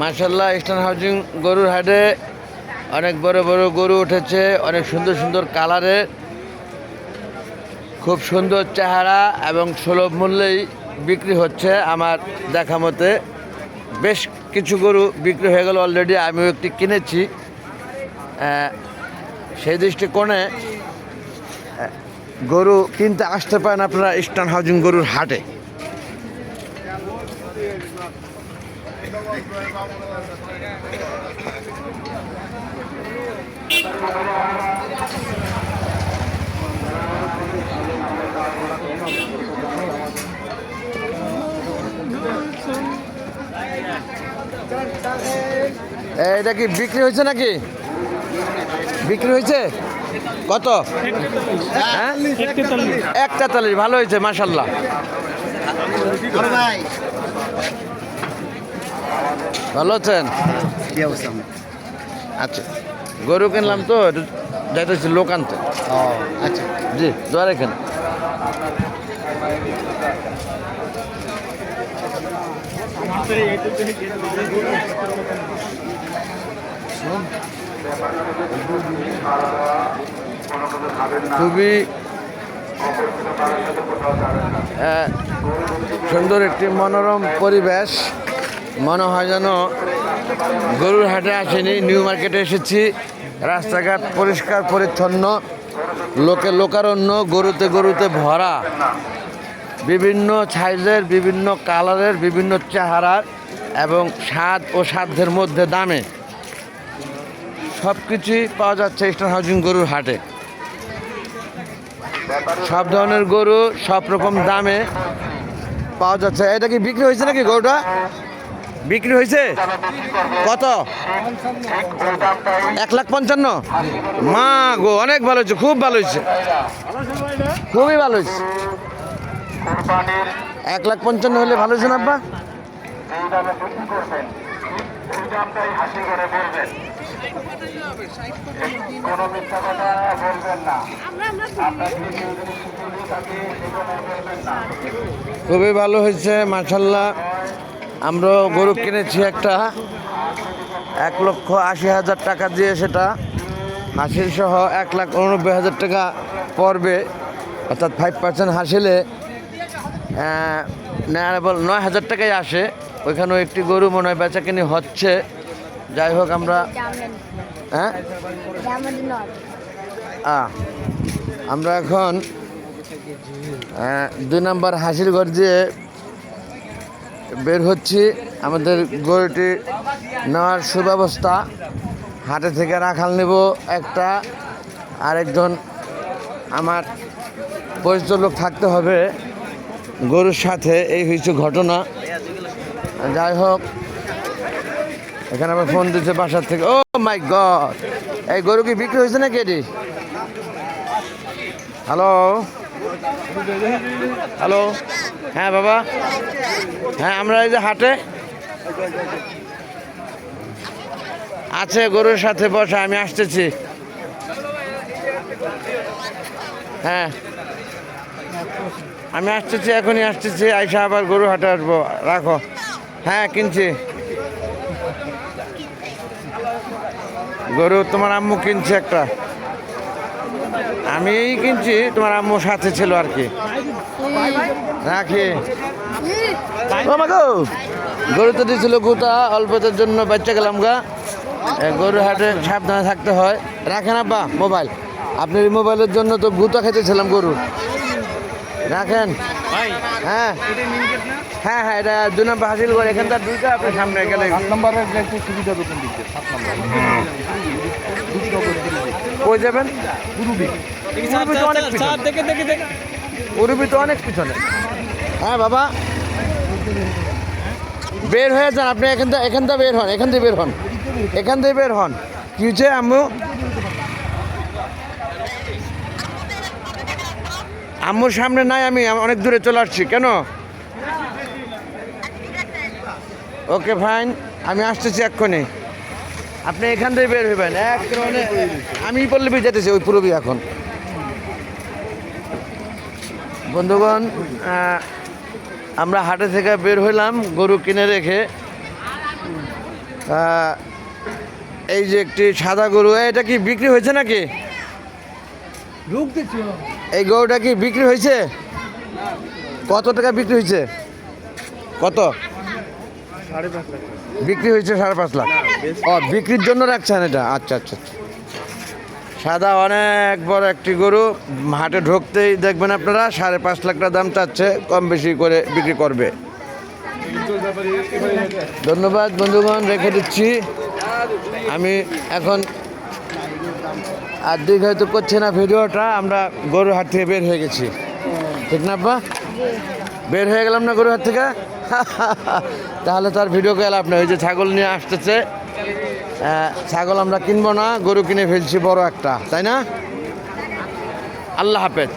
মার্শাল্লাহ eastern housing গরুর হাটে অনেক বড় বড় গরু উঠেছে, অনেক সুন্দর সুন্দর কালারের, খুব সুন্দর চেহারা এবং সুলভ মূল্যেই বিক্রি হচ্ছে আমার দেখা মতে। বেশ কিছু গরু বিক্রি হয়ে গেল অলরেডি আমিও একটি কিনেছি। সেই দৃষ্টিকোণে গরু কিনতে আসতে পারেন আপনারা ইস্টার্ন হাউজিং গরুর হাটে। এটা কি বিক্রি হয়েছে নাকি? বিক্রি হয়েছে? কত? হ্যাঁ? এক তেতাল্লিশ ভালো হয়েছে মাসাল্লাহ ভালো আছেন? আচ্ছা গরু কিনলাম তো যাইতেছি লোক আনতে। আচ্ছা। জি দোয়া রেখেন। খুবই সুন্দর একটি মনোরম পরিবেশ। মনে হয় যেন গরুর হাটে আসেনি নিউ মার্কেটে এসেছি। রাস্তাঘাট পরিষ্কার, পরিচ্ছন্ন, লোকে লোকারণ্য, গরুতে গরুতে ভরা। বিভিন্ন সাইজের, বিভিন্ন কালারের, বিভিন্ন চেহারার এবং স্বাদ ও সাধ্যের মধ্যে দামে। সব কিছুই পাওয়া যাচ্ছে ইস্টার্ন হাউজিং গরুর হাটে। সব ধরনের গরু, সব রকম দামে পাওয়া যাচ্ছে। এটা কি বিক্রি হয়েছে নাকি গরুটা? বিক্রি হয়েছে? কত? এক লাখ পঞ্চান্ন? মা গো অনেক ভালো হয়েছে, খুব ভালো হয়েছে। খুবই ভালো হয়েছে। এক লাখ পঞ্চান্ন হলে ভালো হয়েছে না, আব্বা? খুবই ভালো হয়েছে মার্শাল্লাহ আমরা গরু কিনেছি একটা এক লক্ষ আশি হাজার টাকা দিয়ে সেটা। হাসিল সহ এক লাখ উননব্বই হাজার টাকা পড়বে। অর্থাৎ ফাইভ পার্সেন্ট হাসিলে নেয়ারেবল নয় হাজার টাকাই আসে। ওইখানেও একটি গরু মনে হয় বেচা কিনি হচ্ছে। যাই হোক আমরা হ্যাঁ? আমরা এখন দুই নম্বর হাসির ঘর দিয়ে বের হচ্ছি। আমাদের গরুটি নেওয়ার সুব্যবস্থা। হাটে থেকে রাখাল নেব একটা। আরেকজন আমার পরিচিত লোক থাকতে হবে। গরুর সাথে এই হয়েছে ঘটনা। যাই হোক, এখানে আবার ফোন দিচ্ছে বাসার থেকে। Oh my god! এই গরু কি বিক্রি হয়েছে নাকি এটি? হ্যালো? হ্যালো? হ্যাঁ বাবা। হ্যাঁ আমরা এই যে হাটে আছে গরুর সাথে বসা, আমি আসতেছি। হ্যাঁ। আমি আসতেছি, এখনই আসতেছি, আইসা আবার গরু হাটে আসব। রাখো। হ্যাঁ কিনছি। গরু তোমার আম্মু কিনছে একটা। আমি এই কিনছি, তোমার আম্মু সাথে ছিল আর কি। রাখি। গরু তো দিয়েছিল গুতা অল্পতের জন্য বাচ্চা গেলাম গা। এ, গরু হাটে সাবধানে থাকতে হয়। রাখেন আব্বা মোবাইল। আপনার মোবাইলের জন্য তো গুতা খেতেছিলাম গরু। রাখেন। হ্যাঁ। হ্যাঁ হ্যাঁ এটা দু নম্বর হাসিল করে এখানকার দুইটা আপনার সামনে গেলে নম্বরের সুবিধা দোকান দিচ্ছে সাত নম্বর কই যাবেন তো অনেক পিছনে উরুপি তো অনেক পিছনে। হ্যাঁ বাবা। বের হয়ে যান আপনি, এখান থেকে এখান থেকে বের হন, এখান থেকে বের হন। এখান থেকে বের হন। কি হচ্ছে আম্মু। আম্মুর সামনে নাই, আমি অনেক দূরে চলে আসছি, কেন? Okay, fine. আমি আসতেছি এক্ষুনি। আপনি এখান থেকে বের হইবেন। এক আমি পল্লবী যেতেছি, ওই পুরবী এখন। বন্ধুগণ আমরা হাটে থেকে বের হইলাম গরু কিনে রেখে। এই যে একটি সাদা গরু এটা কি বিক্রি হয়েছে নাকি? এই গরুটা কি বিক্রি হয়েছে? কত টাকা বিক্রি হয়েছে? কত? সাড়ে বিক্রি হয়েছে সাড়ে পাঁচ লাখ। ও বিক্রির জন্য রাখছেন এটা? আচ্ছা আচ্ছা আচ্ছা। সাদা অনেক বড় একটি গরু। হাটে ঢুকতেই দেখবেন আপনারা, সাড়ে পাঁচ লাখ টাকা দাম চাচ্ছে, কম বেশি করে বিক্রি করবে। ধন্যবাদ বন্ধুগণ, রেখে দিচ্ছি। আমি এখন আর দিক হয়তো করছে না ভিডিওটা, আমরা গরুর হাট থেকে বের হয়ে গেছি। ঠিক না আব্বা? বের হয়ে গেলাম না গরুর হাট থেকে? তাহলে তার ভিডিও লাভ নেই, ওই যে ছাগল নিয়ে আসতেছে। ছাগল আমরা কিনবো না গরু কিনে ফেলছি বড় একটা তাই না? আল্লাহ হাফেজ।